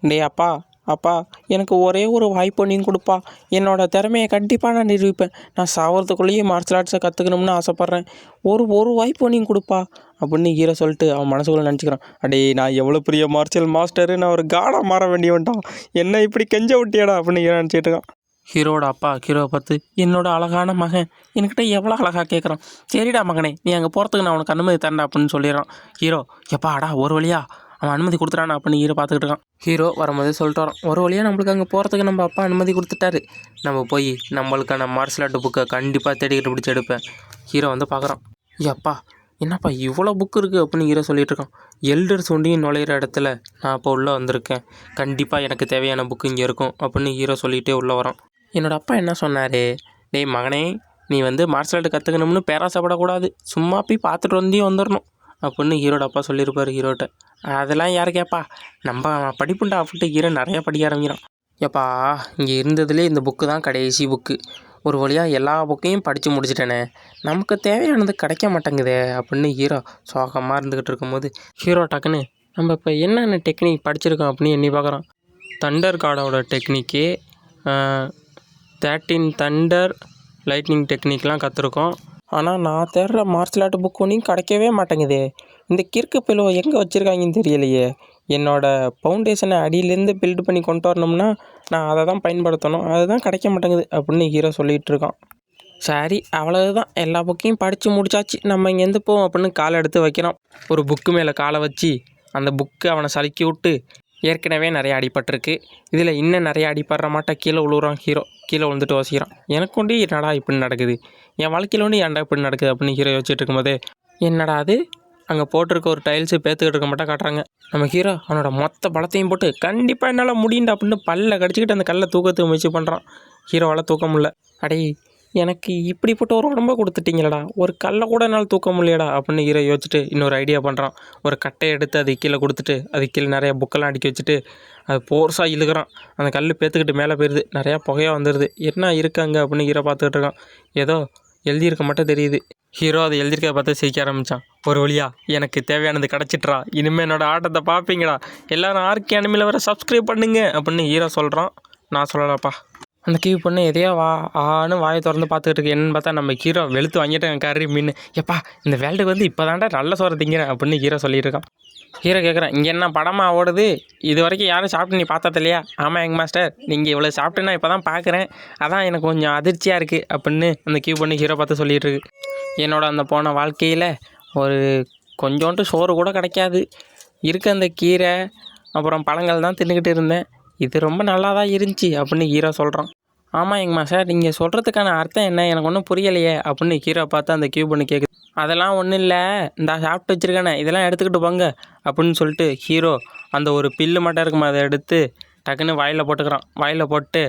டேய் அப்பா அப்பா எனக்கு ஒரே ஒரு வாய்ப்பு நீங்கள் கொடுப்பா. என்னோட திறமையை கண்டிப்பாக நான் நிரூபிப்பேன். நான் சாவறதுக்குள்ளேயே மார்ஷல் ஆர்ட்ஸை கற்றுக்கணும்னு ஆசைப்பட்றேன். ஒரு ஒரு வாய்ப்பு நீங்கள் கொடுப்பா அப்படின்னு ஹீரோ சொல்லிட்டு அவன் மனசுக்குள்ளே நினச்சிக்கிறான். அடே நான் எவ்வளோ பெரிய மார்ஷல் மாஸ்டரு நான் ஒரு காடாக மாற வேண்டியவன்ட்டான் என்ன இப்படி கெஞ்ச விட்டியாடா அப்படின்னு ஹீரோ நினச்சிட்டு இருக்கான். ஹீரோட அப்பா ஹீரோவை பார்த்து என்னோட அழகான மகன். என்கிட்ட எவ்வளோ அழகாக கேட்குறான் சரிடா மகனே நீ அங்கே போகிறதுக்கு நான் உனக்கு அனுமதி தரேன்டா அப்படின்னு சொல்லிடுறான். ஹீரோ எப்பாடா ஒரு வழியா? அவன் அனுமதி கொடுத்துட்டானா அப்படின்னு ஹீரோ பார்த்துக்கிட்டு இருக்கான். ஹீரோ வரும்போதே சொல்லிட்டு வரோம் ஒரு வழியாக நம்மளுக்கு அங்கே போகிறதுக்கு நம்ம அப்பா அனுமதி கொடுத்துட்டாரு. நம்ம போய் நம்மளுக்கான மார்ஷல் ஆர்ட் புக்கை கண்டிப்பாக தேடிக்கிட்டு பிடிச்சி எடுப்பேன். ஹீரோ வந்து பார்க்குறான் எப்பா என்னப்பா இவ்வளோ புக் இருக்குது அப்படின்னு ஹீரோ சொல்லிகிட்டு இருக்கான். எல்டர் சொண்டியும் நுழையிற இடத்துல நான் இப்போ உள்ளே வந்திருக்கேன். கண்டிப்பாக எனக்கு தேவையான புக்கு இங்கே இருக்கும் அப்படின்னு ஹீரோ சொல்லிகிட்டே உள்ளே வரோம் என்னோட அப்பா என்ன சொன்னார்? டேய் மகனே நீ வந்து மார்ஷல் ஆர்ட் கற்றுக்கணும்னு பேராசைப்படக்கூடாது. சும்மா போய் பார்த்துட்டு வந்தே வந்துடணும் அப்படின்னு ஹீரோட அப்பா சொல்லியிருப்பார் ஹீரோட்ட அதெல்லாம் யார் கேட்பா நம்ம படிப்புண்டா அப்படின்ட்டு ஹீரோ நிறையா படிக்க ஆரம்பிக்கிறான். ஏப்பா இங்கே இருந்ததுலே இந்த புக்கு தான் கடைசி புக்கு ஒரு வழியாக எல்லா புக்கையும் படித்து முடிச்சிட்டேனே. நமக்கு தேவையானது கிடைக்க மாட்டேங்குதே அப்படின்னு ஹீரோ சோகமாக இருந்துக்கிட்டு இருக்கும்போது ஹீரோ டக்குன்னு நம்ம இப்போ என்னென்ன டெக்னிக் படிச்சிருக்கோம் அப்படின்னு எண்ணி பார்க்குறோம் தண்டர் காடோட டெக்னிக்கு தேர்ட்டின் தண்டர் லைட்னிங் டெக்னிக்லாம் கற்றுருக்கோம் ஆனால் நான் தேடுற மார்ஷல் ஆர்ட் புக் ஒன்றையும் கிடைக்கவே மாட்டேங்குதே. இந்த கிறுக்கு பிலுவை எங்கே வச்சுருக்காங்கன்னு தெரியலையே. என்னோடய ஃபவுண்டேஷனை அடியிலேருந்து பில்டு பண்ணி கொண்டு வரணும்னா நான் அதை தான் பயன்படுத்தணும். அதுதான் கிடைக்க மாட்டேங்குது அப்படின்னு ஹீரோ சொல்லிகிட்டு இருக்கான். சரி அவ்வளவுதான். எல்லா புக்கையும் படித்து முடிச்சாச்சு. நம்ம இங்கேருந்து போவோம் அப்படின்னு காலை எடுத்து வைக்கிறான். ஒரு புக்கு மேலே காலை வச்சு அந்த புக்கு அவனை சலுக்கி விட்டு ஏற்கனவே நிறைய அடிபட்டிருக்கு. இதில் இன்னும் நிறைய அடிபடுற மாட்டா கீழே விழுகிறான் ஹீரோ கீழே விழுந்துட்டு வசிக்கிறான். எனக்கு கொண்டு என்னடா இப்படி நடக்குது? என் வாழ்க்கையில் ஒன்று ஏன்டா இப்படி நடக்குது அப்படின்னு ஹீரோ யோசிச்சுட்டு இருக்கும்போது என்னடா அது? அங்கே போட்டிருக்க ஒரு டைல்ஸு பேத்துக்கிட்டு இருக்க மட்டும் காட்டுறாங்க. நம்ம ஹீரோ அவனோட மொத்த பலத்தையும் போட்டு கண்டிப்பாக என்னால் முடியுண்டா அப்படின்னு பல்ல கடிச்சிக்கிட்டு அந்த கல்லை தூக்கத்துக்கு முயற்சி பண்ணுறான் ஹீரோவால் தூக்க முடியல. அடே எனக்கு இப்படிப்பட்ட ஒரு உடம்ப கொடுத்துட்டீங்களடா. ஒரு கல்லை கூட என்னால் தூக்க முடியலடா அப்படின்னு ஹீரோ யோசிச்சுட்டு இன்னொரு ஐடியா பண்ணுறான் ஒரு கட்டையை எடுத்து அது கீழே கொடுத்துட்டு அது கீழே நிறைய புக்கெல்லாம் அடிக்க வச்சுட்டு அது போர்ஸாக இழுக்கிறான். அந்த கல் பேத்துக்கிட்டு மேலே போயிடுது நிறையா புகையாக வந்துடுது என்ன இருக்காங்க அப்படின்னு ஹீரோ பார்த்துக்கிட்டு இருக்கான். ஏதோ எழுதியிருக்க மட்டும் தெரியுது. ஹீரோ அதை எழுதியிருக்க பார்த்து சிரிக்க ஆரம்பித்தான் ஒரு வழியா எனக்கு தேவையானது கிடச்சிட்றா. இனிமேல் என்னோடய ஆட்டத்தை பார்ப்பீங்கடா. எல்லோரும் ஆர்கே அனிமையில் வர சப்ஸ்கிரைப் பண்ணுங்க. அப்படின்னு ஹீரோ சொல்கிறான் நான் சொல்லலப்பா. அந்த கீவ் பொண்ணு எதையோ வா ஆன்னு வாயை திறந்து பார்த்துக்கிட்டு இருக்கு. என்னன்னு பார்த்தா நம்ம ஹீரோ வெளுத்து வாங்கிட்டேன் கறி மீன். எப்பா இந்த வேல்டுக்கு வந்து இப்போ தாண்டா நல்ல சோற திங்கிறேன். அப்படின்னு ஹீரோ சொல்லியிருக்கான் ஹீரோ கேட்குறேன் இங்கே என்ன படமாக ஓடுது? இது வரைக்கும் யாரும் சாப்பிட்டு நீ பார்த்தது இல்லையா? ஆமாம் எங்க மாஸ்டர். நீங்கள் இவ்வளோ சாப்பிட்டு நான் இப்போ தான் பார்க்குறேன் அதான் எனக்கு கொஞ்சம் அதிர்ச்சியாக இருக்குது அப்படின்னு அந்த கியூ பண்ணி ஹீரோ பார்த்து சொல்லிகிட்டு இருக்கு. என்னோட அந்த போன வாழ்க்கையில் ஒரு கொஞ்சோண்டு சோறு கூட கிடைக்காது. இருக்க அந்த கீரை அப்புறம் பழங்கள் தான் தின்னுக்கிட்டு இருந்தேன். இது ரொம்ப நல்லா தான் இருந்துச்சு அப்படின்னு ஹீரோ சொல்கிறான் ஆமாம் எங்கம்மா சார் நீங்கள் சொல்கிறதுக்கான அர்த்தம் என்ன? எனக்கு ஒன்றும் புரியலையே அப்படின்னு ஹீரோ பார்த்து அந்த கியூ பண்ணி கேட்குது அதெல்லாம் ஒன்றும் இல்லை. இந்த சாப்பிட்டு வச்சுருக்கானே இதெல்லாம் எடுத்துக்கிட்டு போங்க அப்படின்னு சொல்லிட்டு ஹீரோ அந்த ஒரு பில்லு மட்டும் இருக்குமா அதை எடுத்து டக்குன்னு வாயில் போட்டுக்கிறான். வாயில் போட்டு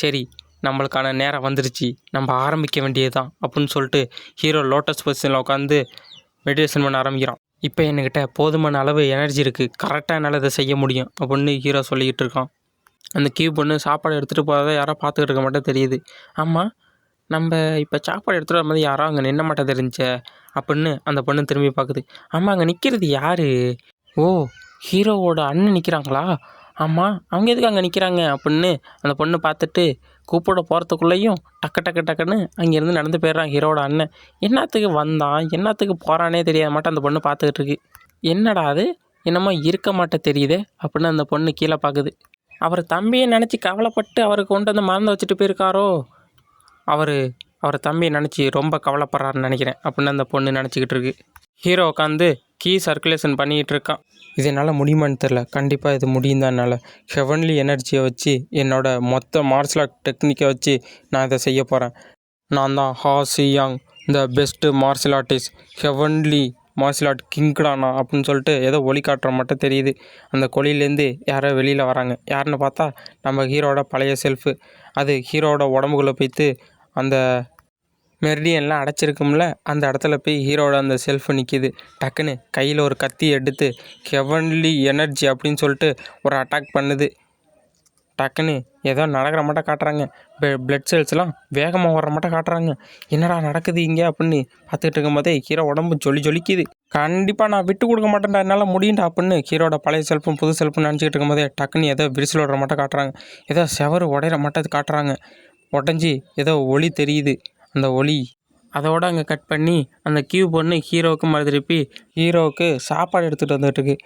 சரி நம்மளுக்கான நேரம் வந்துருச்சு. நம்ம ஆரம்பிக்க வேண்டியது தான் அப்படின்னு சொல்லிட்டு ஹீரோ லோட்டஸ் பொசிஷனில் உட்காந்து மெடிடேஷன் பண்ண ஆரம்பிக்கிறான். இப்போ என்கிட்ட போதுமான அளவு எனர்ஜி இருக்குது கரெக்டாக என்னால் இதை செய்ய முடியும் அப்படின்னு ஹீரோ சொல்லிக்கிட்டு இருக்கான். அந்த கியூ பொண்ணு சாப்பாடு எடுத்துகிட்டு போகிறத யாரோ பார்த்துக்கிட்டு இருக்க மாட்டேன் தெரியுது. ஆமாம் நம்ம இப்போ சாப்பாடு எடுத்துகிட்டு வரும்போது யாரோ அங்கே நின்ன மாட்டேன் தெரிஞ்ச அப்படின்னு அந்த பொண்ணு திரும்பி பார்க்குது ஆமாம் அங்கே நிற்கிறது யார்? ஓ ஹீரோவோட அண்ணன் நிற்கிறாங்களா ஆமாம் அவங்க எதுக்கு அங்கே நிற்கிறாங்க அப்படின்னு அந்த பொண்ணு பார்த்துட்டு கூப்பிட போகிறதுக்குள்ளேயும் டக்கு டக்கு டக்குன்னு அங்கேருந்து நடந்து போயிடுறான் ஹீரோட அண்ணன். என்னத்துக்கு வந்தான்? என்னத்துக்கு போகிறானே தெரியாத மாட்டேன் அந்த பொண்ணு பார்த்துக்கிட்டு இருக்கு. என்னடா அது? என்னமோ இருக்க மாட்டே தெரியுதே அப்படின்னு அந்த பொண்ணு கீழே பார்க்குது அவர் தம்பியை நினச்சி கவலைப்பட்டு அவருக்கு கொண்டு வந்து மறந்து வச்சுட்டு போயிருக்காரோ? அவர் அவர் தம்பியை நினச்சி ரொம்ப கவலைப்படுறாருன்னு நினைக்கிறேன் அப்படின்னு அந்த பொண்ணு நினச்சிக்கிட்டு இருக்கு. ஹீரோ உட்காந்து கீ சர்க்குலேஷன் பண்ணிக்கிட்டு இருக்கான். இது என்னால் முடியுமான்னு தெரில கண்டிப்பாக இது முடியும் தான் என்னால். ஹெவன்லி எனர்ஜியை வச்சு என்னோட மொத்த மார்ஷல் ஆர்ட் டெக்னிக்கை வச்சு நான் இதை செய்ய போகிறேன் நான் தான் ஹா Chiang the best martial artist heavenly martial art கிங்டா அப்படின்னு சொல்லிட்டு ஏதோ ஒளி காட்டுற மட்டும் தெரியுது. அந்த கொலியிலேருந்து யாரோ வெளியில் வராங்க. யாருன்னு பார்த்தா நம்ம ஹீரோட பழைய செல்ஃபு அது ஹீரோட உடம்புக்குள்ளே போய்த்து அந்த மெரிடியன்லாம் அடைச்சிருக்கும்ல அந்த இடத்துல போய் ஹீரோட அந்த செல்ஃப் நிற்கிது டக்குன்னு கையில் ஒரு கத்தி எடுத்து ஹெவன்லி எனர்ஜி அப்படின்னு சொல்லிட்டு ஒரு அட்டாக் பண்ணுது. டக்குன்னு ஏதோ நடக்கிற மட்டும் காட்டுறாங்க. பிளட் செல்ஸ்லாம் வேகமாக வர்ற மட்டும் காட்டுறாங்க. என்னடா நடக்குது இங்கே? அப்படின்னு பார்த்துக்கிட்டு இருக்கும்போதே ஹீரோ உடம்பு ஜொலி ஜொலிக்குது. கண்டிப்பாக நான் விட்டு கொடுக்க மாட்டேன்டா என்னால் முடியும்டா அப்படின்னு ஹீரோட பழைய செல்ஃபும் புது செல்ஃபும் நினச்சிக்கிட்டு இருக்கும்போதே டக்குன்னு ஏதோ விரிசல் விடுற மட்டும் காட்டுறாங்க. ஏதோ செவரு உடையிற மட்டும் காட்டுறாங்க. உடஞ்சி ஏதோ ஒளி தெரியுது. அந்த ஒளி. அதோட அங்கே கட் பண்ணி அந்த கியூ பொண்ணு ஹீரோவுக்கு மறு திருப்பி ஹீரோவுக்கு சாப்பாடு எடுத்துகிட்டு வந்துட்டுருக்கு.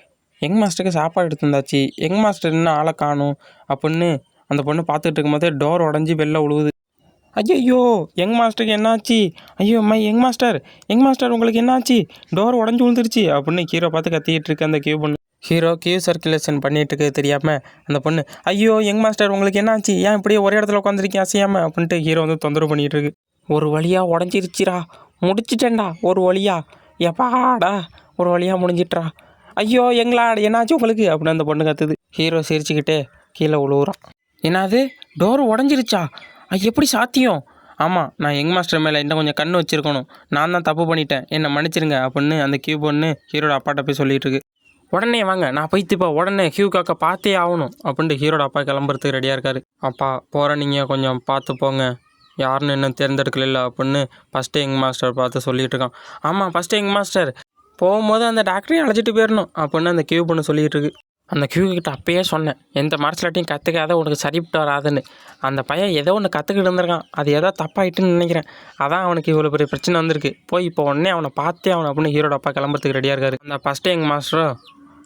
யங் மாஸ்டருக்கு சாப்பாடு எடுத்து வந்தாச்சு. யங் மாஸ்டர் இன்னும் ஆளை காணும்? அப்படின்னு அந்த பொண்ணு பார்த்துட்டு இருக்கும்போதே டோர் உடஞ்சி வெளில உழுவுது. ஐயோ யங் மாஸ்டருக்கு என்னாச்சு? ஐயோ அம்மா யங் மாஸ்டர் யங் மாஸ்டர் உங்களுக்கு என்னாச்சு? டோர் உடஞ்சி விழுந்துருச்சு அப்படின்னு ஹீரோ பார்த்து கத்திக்கிட்டு இருக்கு அந்த கியூ பொண்ணு ஹீரோ கியூ சர்க்குலேஷன் பண்ணிட்டு இருக்கு தெரியாமல் அந்த பொண்ணு ஐயோ யங் மாஸ்டர் உங்களுக்கு என்னாச்சு? ஏன் இப்படியே ஒரே இடத்துல உட்காந்துருக்கீங்க அசையாமல் அப்படின்ட்டு ஹீரோ வந்து தொந்தரவு பண்ணிகிட்டு இருக்கு ஒரு வழியாக உடஞ்சிருச்சிரா முடிச்சிட்டேன்டா ஒரு வழியா. எப்பாடா ஒரு வழியாக முடிஞ்சிட்றா ஐயோ எங்களா என்னாச்சு உங்களுக்கு? அப்படின்னு அந்த பொண்ணு கத்துது. ஹீரோ சிரிச்சுக்கிட்டே கீழே உழுவுறான். என்னது? டோர் உடஞ்சிருச்சா? அது எப்படி சாத்தியம்? ஆமாம் நான் யங் மாஸ்டர் மேலே இன்னும் கொஞ்சம் கண் வச்சுருக்கணும். நான் தான் தப்பு பண்ணிட்டேன். என்னை மன்னிச்சிருங்க அப்படின்னு அந்த கியூ பொண்ணு ஹீரோட அப்பாட்ட போய் சொல்லிகிட்டு இருக்கு உடனே வாங்க நான் போய்த்துப்பா உடனே ஹியூ காக்கா பார்த்தே ஆகணும். அப்படின்ட்டு ஹீரோட அப்பா கிளம்புறதுக்கு ரெடியாக இருக்காரு. அப்பா போகிற நீங்கள் கொஞ்சம் பார்த்து போங்க. யாருன்னு இன்னும் தேர்ந்தெடுக்கல அப்படின்னு ஃபஸ்ட்டு எங் மாஸ்டர் பார்த்து சொல்லிகிட்டு இருக்கான். ஆமாம் ஃபஸ்ட்டு எங் மாஸ்டர் போகும்போது அந்த டாக்டரையும் அழைச்சிட்டு போயிடணும் அப்படின்னு அந்த கியூ பொண்ணு சொல்லிகிட்டு இருக்கு. அந்த கியூ கிட்ட அப்பயே சொன்னேன் எந்த மார்ஷலாட்டையும் கற்றுக்காத உனக்கு சரிப்பட்டு வராதுன்னு. அந்த பையன் ஏதோ ஒன்று கற்றுக்கிட்டு இருந்திருக்கான். அது ஏதோ தப்பாயிட்டுன்னு நினைக்கிறேன். அதான் அவனுக்கு இவ்வளோ பெரிய பிரச்சனை வந்திருக்கு. போய் இப்போ உடனே அவனை பார்த்தே அவனை அப்படின்னு ஹீரோட அப்பா கிளம்புறதுக்கு ரெடியாக இருக்காரு. அந்த ஃபஸ்ட்டு எங்கள் மாஸ்டரும்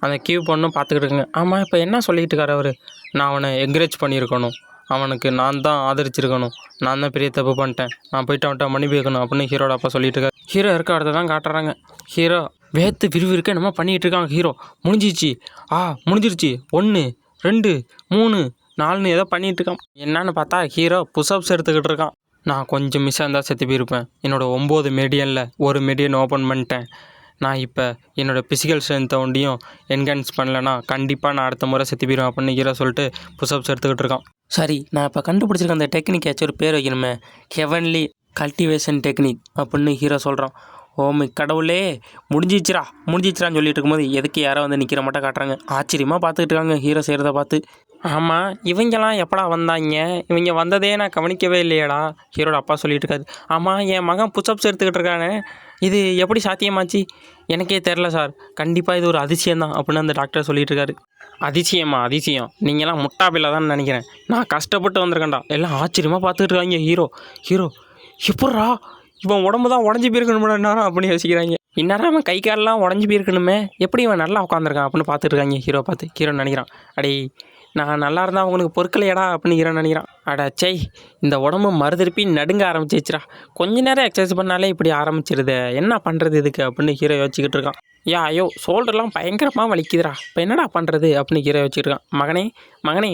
அந்த கியூ பொண்ணும் பார்த்துக்கிட்டு இருக்குங்க. ஆமாம் இப்போ என்ன சொல்லிக்கிட்டு இருக்காரு அவர்? நான் அவனை என்கரேஜ் பண்ணியிருக்கணும். அவனுக்கு நான் தான் ஆதரிச்சிருக்கணும். நான் தான் பெரிய தப்பு பண்ணிட்டேன். நான் போயிட்டு அவன்கிட்ட மணி கேட்கணும் அப்படின்னு ஹீரோட அப்பா சொல்லிட்டு இருக்காரு. ஹீரோ இருக்க இடத்த தான் காட்டுறாங்க. ஹீரோ வேத்து விறுவிறுக்க என்னமோ பண்ணிகிட்டு இருக்காங்க ஹீரோ முடிஞ்சிச்சு ஆ முடிஞ்சிருச்சு. ஒன்று ரெண்டு மூணு நாலுன்னு ஏதோ பண்ணிகிட்டு இருக்கான். என்னன்னு பார்த்தா ஹீரோ புஷ்அப்ஸ் எடுத்துக்கிட்டு இருக்கான். நான் கொஞ்சம் மிஸ் இருந்தால் செத்து போயிருப்பேன். என்னோடய ஒம்பது மெடியனில் ஒரு மெடியன் ஓப்பன் பண்ணிட்டேன். நான் இப்போ என்னோடய ஃபிசிக்கல் ஸ்ட்ரென்த்தை ஒண்டியும் என்ஹான்ஸ் பண்ணலைன்னா கண்டிப்பாக நான் அடுத்த முறை செத்து போயிடும் அப்படின்னு ஹீரோ சொல்லிட்டு புஷ்அப்ஸ் எடுத்துக்கிட்டு இருக்கான். சரி நான் இப்போ கண்டுபிடிச்சிருக்க அந்த டெக்னிக் ஏதாச்சும் ஒரு பேர் வைக்கணுமே. ஹெவன்லி கல்டிவேஷன் டெக்னிக் அப்படின்னு ஹீரோ சொல்கிறான் ஓம் கடவுளே முடிஞ்சிச்சிரா முடிஞ்சிச்சிரான்னு சொல்லிட்டு இருக்கும்போது எதுக்கு யாரோ வந்து நிற்கிற மட்டும் காட்டுறாங்க. ஆச்சரியமாக பார்த்துக்கிட்டு இருக்காங்க ஹீரோ செய்கிறத பார்த்து. ஆமாம் இவங்கெல்லாம் எப்படா வந்தாங்க? இவங்க வந்ததே நான் கவனிக்கவே இல்லையடா ஹீரோட அப்பா சொல்லிட்டு இருக்காரு. ஆமாம் என் மகன் புஷ்அப்ஸ் எடுத்துக்கிட்டு இருக்கானே இது எப்படி சாத்தியமாச்சு? எனக்கே தெரில சார். கண்டிப்பாக இது ஒரு அதிசயம் தான் அப்படின்னு அந்த டாக்டர் சொல்லிட்டு இருக்காரு. அதிசயமா அதிசயம். நீங்களாம் முட்டாப்பில்ல தான் நினைக்கிறேன். நான் கஷ்டப்பட்டு வந்திருக்கேன்டா. எல்லாம் ஆச்சரியமாக பார்த்துக்கிட்டு இருக்காங்க ஹீரோ ஹீரோ எப்பட்றா இவன் உடம்பு தான் உடஞ்சி போயிருக்கணும்டா நேரம் அப்படின்னு யோசிக்கிறாங்க. இந்நேரம் அவன் கை காலெல்லாம் உடஞ்சி போயிருக்கணுமே எப்படி இவன் நல்லா உட்காந்துருக்கான் அப்படின்னு பார்த்துட்டு இருக்காங்க ஹீரோ பார்த்து ஹீரோ நினைக்கிறான். அடே நான் நல்லா இருந்தால் அவங்களுக்கு பொறுக்கலையடா அப்படின்னு ஹீரோ நினைக்கிறான். அட சை இந்த உடம்பு மறுதிருப்பி நடுங்க ஆரம்பிச்சிச்சுடா கொஞ்ச நேரம் எக்ஸசைஸ் பண்ணாலே இப்படி ஆரம்பிச்சிருதே என்ன பண்ணுறது இதுக்கு அப்படின்னு ஹீரோ யோசிச்சுக்கிட்டு இருக்கான். யா ஐயோ ஷோல்டர்லாம் பயங்கரமாக வலிக்குதுடா. இப்போ என்னடா பண்ணுறது அப்படின்னு ஹீரோ வச்சுக்கிட்டு இருக்கான். மகனே மகனே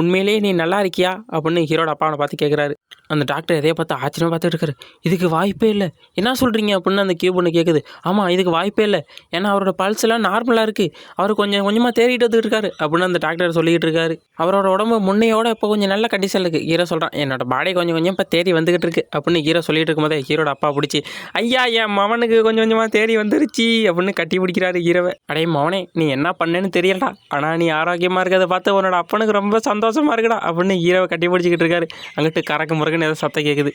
உண்மையிலேயே நீ நல்லா இருக்கியா? அப்படின்னு ஹீரோட அப்பாவை பார்த்து கேட்குறாரு அந்த டாக்டர் எதையை பார்த்து ஆச்சரியமாக பார்த்துட்டு இருக்காரு. இதுக்கு வாய்ப்பே இல்லை. என்ன சொல்கிறீங்க அப்படின்னு அந்த கியூப் ஒன்று கேட்குது ஆமாம் இதுக்கு வாய்ப்பே இல்லை. ஏன்னா அவரோட பல்ஸ் எல்லாம் நார்மலாக இருக்குது அவர் கொஞ்சம் கொஞ்சமாக தேடிட்டு வந்துட்டு இருக்காரு அப்படின்னு அந்த டாக்டர் சொல்லிக்கிட்டு இருக்காரு. அவரோட உடம்பு முன்னையோட இப்போ கொஞ்சம் நல்ல கண்டிஷன் இருக்குது ஹீரோ சொல்கிறான் என்னோட பாடி கொஞ்சம் கொஞ்சம் இப்போ தேடி வந்துகிட்டு இருக்கு. அப்படின்னு ஹீரோ சொல்லிட்டு இருக்கும்போதே ஹீரோட அப்பா பிடிச்சி ஐயா என் மவனுக்கு கொஞ்சம் கொஞ்சமாக தேடி வந்துருச்சு. அப்படின்னு கட்டி பிடிக்கிறாரு ஹீரோவை. அடே மவனே நீ என்ன பண்ணேன்னு தெரியலடா. ஆனால் நீ ஆரோக்கியமாக இருக்கிறத பார்த்து உன்னோட அப்பனுக்கு ரொம்ப சந்தோஷமாக இருக்குடா அப்படின்னு ஹீரோவை கட்டி பிடிச்சிக்கிட்டு இருக்காரு. அங்கிட்டு கறக்கு முறக்குன்னு ஏதோ சத்தம் கேட்குது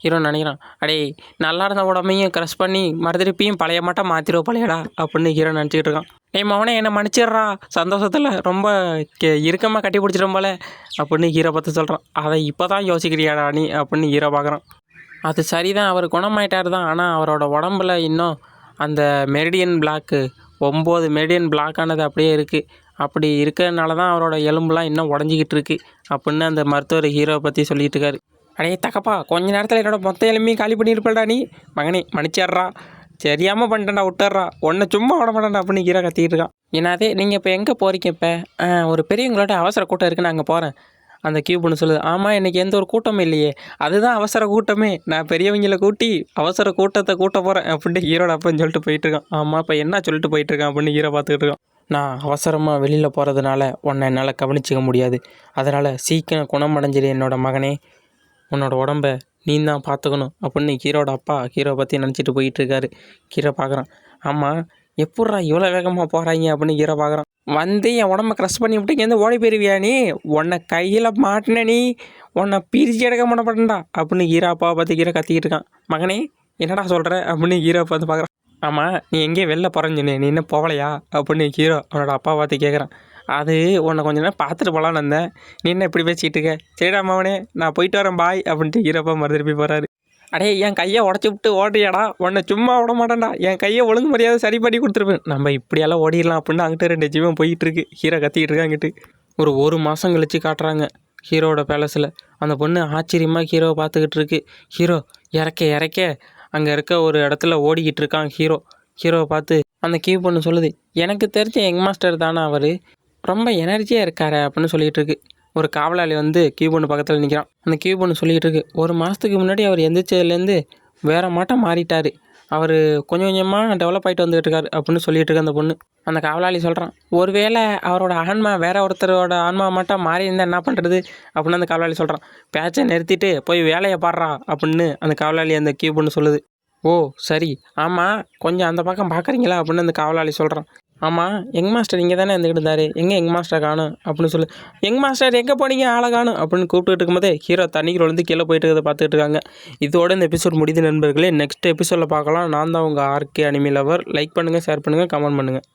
ஹீரோ நினைக்கிறான்? அடே நல்லா இருந்த உடம்பையும் க்ரஷ் பண்ணி மறுதிருப்பியும் பழைய மாட்டா மாற்றிடுவோம் பழையடா அப்படின்னு ஹீரோ நினச்சிக்கிட்டு இருக்கான். ஏய் மவனே என்னை மன்னிச்சிடுறா. சந்தோஷத்தில் ரொம்ப கே இறுக்கமாக கட்டி பிடிச்சிடும் போல அப்படின்னு ஹீரோ பார்த்து சொல்கிறான் அதை இப்போ தான் யோசிக்கிறியாடா நீ? அப்படின்னு ஹீரோ பார்க்குறான். அது சரிதான். அவர் குணமாயிட்டார் தான் ஆனால் அவரோட உடம்புல இன்னும் அந்த மெரிடியன் பிளாக்கு ஒம்பது மெரிடியன் பிளாக்கானது அப்படியே இருக்குது அப்படி இருக்கிறதுனால தான் அவரோட எலும்புலாம் இன்னும் உடஞ்சிக்கிட்டு இருக்கு அப்படின்னு அந்த மருத்துவர் ஹீரோவை பற்றி சொல்லிகிட்டு இருக்காரு. அடே தக்கப்பா கொஞ்ச நேரத்தில் என்னோட மொத்த எலும்பையும் காலி பண்ணியிருப்படா நீ. மகனே மன்னிச்சிட்றா. தெரியாமல் பண்ணிட்டேன்டா விட்டுறா உன்னை சும்மா விட மாட்டேன்டா அப்படின்னு ஹீரோ கத்திக்கிட்டு இருக்கான். என்னதே நீங்கள் இப்போ எங்கே போகிறீங்க இப்போ? ஒரு பெரியவங்களோட அவசர கூட்டம் இருக்குது நான் அங்கே போகிறேன் அந்த கியூப்னு சொல்லுது. ஆமாம் இன்றைக்கி எந்த ஒரு கூட்டமும் இல்லையே. அதுதான் அவசர கூட்டமே. நான் பெரியவங்களை கூட்டி அவசர கூட்டத்தை கூட்ட போகிறேன் அப்படின்ட்டு ஹீரோட அப்பன்னு சொல்லிட்டு போயிட்டுருக்கான் ஆமாம் இப்போ என்ன சொல்லிட்டு போயிட்டுருக்கான் அப்படின்னு ஹீரோ பார்த்துக்கிட்டு இருக்கான். நான் அவசரமாக வெளியில் போகிறதுனால உன்னை என்னால் கவனிச்சிக்க முடியாது. அதனால் சீக்கிரம் குணமடைஞ்சிரு என்னோட மகனே. உன்னோட உடம்ப நீ தான் பார்த்துக்கணும் அப்படின்னு ஹீரோட அப்பா ஹீரோ பற்றி நினச்சிட்டு போயிட்டுருக்காரு. ஹீரோ பார்க்குறான் ஆமாம் எப்பட்றா இவ்வளோ வேகமாக போகிறாங்க அப்படின்னு ஹீரோ பார்க்குறான் வந்து என் உடம்ப க்ரஷ் பண்ணி விட்டு இங்கேருந்து ஓடி போயிருவியா நீ? உன்னை கையில் மாட்டின நீ. உன்னை பிரிச்சு எடுக்க மாட்டேன்டா அப்படின்னு ஹீரோ அப்பாவை பார்த்து ஹீரோ கத்திக்கிட்டு இருக்கான். மகனே என்னடா சொல்கிற அப்படின்னு ஹீரோ பார்த்து பார்க்குறான் ஆமாம் நீ எங்கேயே வெளில போகிறேன்னு நீ இன்னும் போகலையா? அப்படின்னு ஹீரோ அவனோட அப்பா பார்த்து கேட்குறான் அது உன்னை கொஞ்ச நேரம் பார்த்துட்டு போகலான்னு வந்தேன். நீ என்ன இப்படி பேசிக்கிட்டு இருக்க? சரிடா மாவனே நான் போயிட்டு வரேன் பாய் அப்படின்ட்டு ஹீரோப்பா மறு திருப்பி போகிறாரு அடே என் கையை உடச்சி விட்டு ஓடுறியாடா? உன்னை சும்மா விட மாட்டேன்டா. என் கையை ஒழுங்கு மரியாதை சரி பண்ணி கொடுத்துருப்பேன். நம்ம இப்படியெல்லாம் ஓடிடலாம் அப்படின்னு அங்கிட்ட ரெண்டு ஜீவன் போயிட்டு இருக்கு. ஹீரோ கத்திக்கிட்டு இருக்கா அங்கிட்டு. ஒரு ஒரு மாதம் கழிச்சு காட்டுறாங்க ஹீரோவோட பேலஸில் அந்த பொண்ணு ஆச்சரியமாக ஹீரோவை பார்த்துக்கிட்டு இருக்கு. ஹீரோ இறக்க இறக்க. அங்கே இருக்க ஒரு இடத்துல ஓடிக்கிட்டு இருக்கான் ஹீரோ. ஹீரோவை பார்த்து அந்த கியூ பொண்ணு சொல்லுது எனக்கு தெரிஞ்ச யங் மாஸ்டர் தானே அவர்? ரொம்ப எனர்ஜியாக இருக்காரு அப்படின்னு சொல்லிட்டு இருக்கு. ஒரு காவலாளி வந்து கியூ பொண்ணு பக்கத்தில் நிற்கிறான் அந்த கியூ பொண்ணு சொல்லிகிட்டு இருக்கு ஒரு மாதத்துக்கு முன்னாடி அவர் எந்திரிச்சதுலேருந்து வேற மாட்டம் மாறிட்டார். அவர் கொஞ்சம் கொஞ்சமாக டெவலப் ஆகிட்டு வந்துகிட்டு இருக்காரு அப்படின்னு சொல்லிட்டு இருக்கு அந்த பொண்ணு. அந்த காவலாளி சொல்கிறான் ஒருவேளை அவரோட ஆன்மா வேற ஒருத்தரோட ஆன்மா மட்டும் மாறி இருந்தால் என்ன பண்ணுறது அப்படின்னு அந்த காவலாளி சொல்கிறான் பேச்சை நிறுத்திட்டு போய் வேலையை பாடுறா அப்படின்னு அந்த காவலாளி அந்த கியூ பொண்ணு சொல்லுது. ஓ சரி. ஆமாம் கொஞ்சம் அந்த பக்கம் பார்க்குறீங்களா அப்படின்னு அந்த காவலாளி சொல்கிறான் ஆமாம் எங் மாஸ்டர் இங்கே தானே இருந்துக்கிட்டு இருந்தாரு எங்கே எங் மாஸ்டர் காணும் அப்படின்னு சொல்லு. எங் மாஸ்டர் எங்கே போனீங்க? ஆளை காணும் அப்படின்னு கூப்பிட்டுட்டு இருக்கும்போதே ஹீரோ தண்ணிக்குள்ள வந்து கீழே போயிட்டு இருக்கிறத பார்த்துட்டு இருக்காங்க. இதோட இந்த எபிசோட் முடிது நண்பர்களே. நெக்ஸ்ட் எபிசோடில் பார்க்கலாம். நான் தான் உங்கள் ஆர்கே அனிமி லவர் லைக் பண்ணுங்கள் ஷேர் பண்ணுங்கள் கமெண்ட் பண்ணுங்கள்